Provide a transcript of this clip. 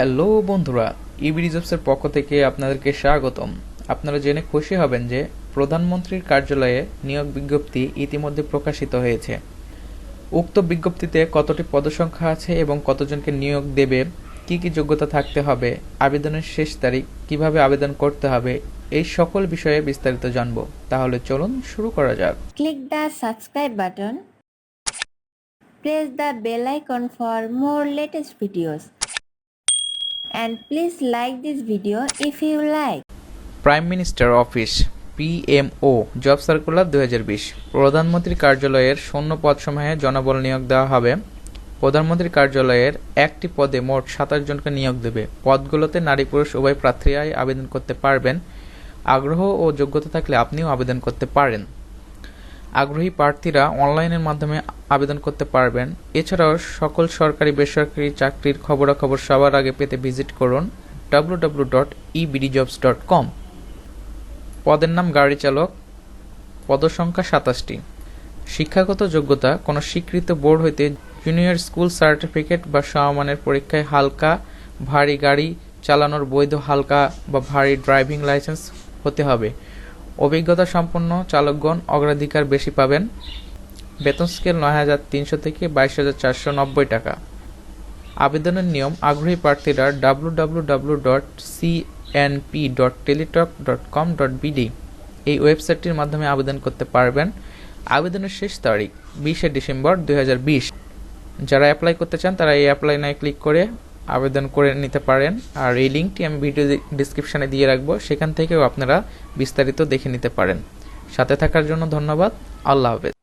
Hello বন্ধুরা, ইবি রিজার্ভসের পক্ষ থেকে আপনাদেরকে স্বাগতম আপনারা জেনে খুশি হবেন যে প্রধানমন্ত্রীর কার্যালয়ে নিয়োগ বিজ্ঞপ্তি ইতিমধ্যে প্রকাশিত হয়েছে উক্ত বিজ্ঞপ্তিতে কতটি পদসংখ্যা আছে এবং কতজনকে নিয়োগ দেবে, কি কি যোগ্যতা থাকতে হবে, আবেদনের শেষ তারিখ কীভাবে আবেদন করতে হবে, এই সকল বিষয়ে বিস্তারিত জানব তাহলে চলুন শুরু করা যাক Click the subscribe button. Press the bell icon for more latest videos. And please like this video if you like. Prime minister office PMO job circular দু হাজার বিশ। প্রধানমন্ত্রীর কার্যালয়ের শূন্য পদসমূহে জনবল নিয়োগ দেওয়া হবে। প্রধানমন্ত্রীর কার্যালয়ের একটি পদে মোট সাতাশ জনকে নিয়োগ দেবে। পদগুলোতে নারী, পুরুষ, উভয় প্রার্থীরাই আবেদন করতে পারবেন। আগ্রহ ও যোগ্যতা থাকলে আপনিও আবেদন করতে পারেন। আগ্রহী প্রার্থীরা অনলাইনের মাধ্যমে আবেদন করতে পারবেন। এছাড়াও সকল সরকারি বেসরকারি চাকরির খবরাখবর সবার আগে পেতে ভিজিট করুন www.ebdjobs.com পদের নাম গাড়ি চালক, পদসংখ্যা সাতাশটি। শিক্ষাগত যোগ্যতা, কোনো স্বীকৃত বোর্ড হইতে জুনিয়র স্কুল সার্টিফিকেট বা সমমানের পরীক্ষায় হালকা, ভারী গাড়ি চালানোর বৈধ হালকা বা ভারী ড্রাইভিং লাইসেন্স হতে হবে। অভিজ্ঞতা সম্পন্ন চালকগণ অগ্রাধিকার বেশি পাবেন। বেতন স্কেল নয় হাজার তিনশো থেকে বাইশ হাজার চারশো নব্বই টাকা। আবেদনের নিয়ম আগ্রহী প্রার্থীরা W W W dot CNP dot Teletalk dot com dot BD এই ওয়েবসাইটটির মাধ্যমে আবেদন করতে পারবেন। আবেদনের শেষ তারিখ বিশে ডিসেম্বর দু হাজার বিশ। যারা অ্যাপ্লাই করতে চান তারা এই অ্যাপ্লাই নাই ক্লিক করে আবেদন করে নিতে পারেন। আর এই লিঙ্কটি আমি ভিডিও ডিসক্রিপশানে দিয়ে রাখব। সেখান থেকেও আপনারা বিস্তারিত দেখে নিতে পারেন। সাথে থাকার জন্য ধন্যবাদ। আল্লাহ হাফেজ।